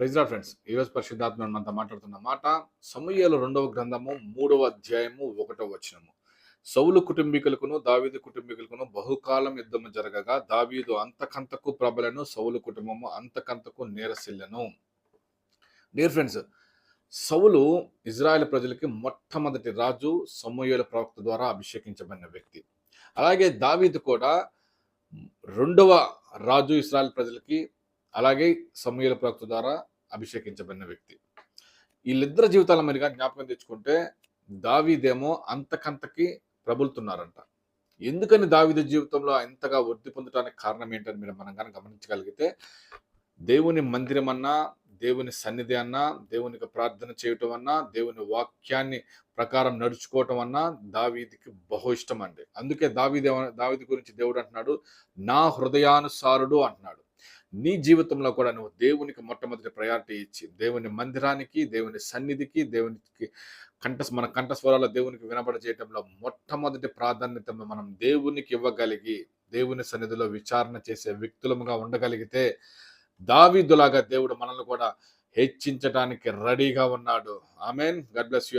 ప్రైజ్రా friends ఈరోజు పరిశుద్ధాత్మ మనతో మాట్లాడుతున్న మాట సమూహలు రెండవ గ్రంథము మూడవ అధ్యాయము ఒకటవ వచనము. సౌలు కుటుంబీకులకును దావీదు కుటుంబీకులకును బహుకాలం యుద్ధము జరగగా దావీదు అంతకంతకు ప్రబలను సౌలు కుటుంబము అంతకంతకు నేరసిల్లను. డియర్ ఫ్రెండ్స్ సౌలు ఇజ్రాయెల్ ప్రజలకి మొట్టమొదటి రాజు సమూహల ప్రవక్త ద్వారా అభిషేకించబడిన వ్యక్తి. అలాగే దావీదు కూడా రెండవ రాజు ఇస్రాయల్ ప్రజలకి అలాగే సమూహల ప్రవక్త ద్వారా అభిషేకించబడిన వ్యక్తి. వీళ్ళిద్దరి జీవితాల మరిగా జ్ఞాపకం తెచ్చుకుంటే దావీదేమో అంతకంతకి ప్రబులుతున్నారంట. ఎందుకని దావిద జీవితంలో ఇంతగా వృద్ధి పొందడానికి కారణం ఏంటని మీరు మనం కనుక గమనించగలిగితే దేవుని మందిరం అన్నా దేవుని సన్నిధి అన్నా దేవునికి ప్రార్థన చేయటం అన్నా దేవుని వాక్యాన్ని ప్రకారం నడుచుకోవటం అన్నా దావీదికి బహు ఇష్టం అండి. అందుకే దావీది దావీది గురించి దేవుడు అంటున్నాడు నా హృదయానుసారుడు అంటున్నాడు. నీ జీవితంలో కూడా నువ్వు దేవునికి మొట్టమొదటి ప్రయారిటీ ఇచ్చి దేవుని మందిరానికి దేవుని సన్నిధికి దేవునికి కంఠ మన కంఠస్వరాల దేవునికి వినపడచేయటంలో మొట్టమొదటి ప్రాధాన్యత మనం దేవునికి ఇవ్వగలిగి దేవుని సన్నిధిలో విచారణ చేసే వ్యక్తులముగా ఉండగలిగితే దావీదులాగా దేవుడు మనల్ని కూడా హెచ్చించడానికి రెడీగా ఉన్నాడు. Amen God bless you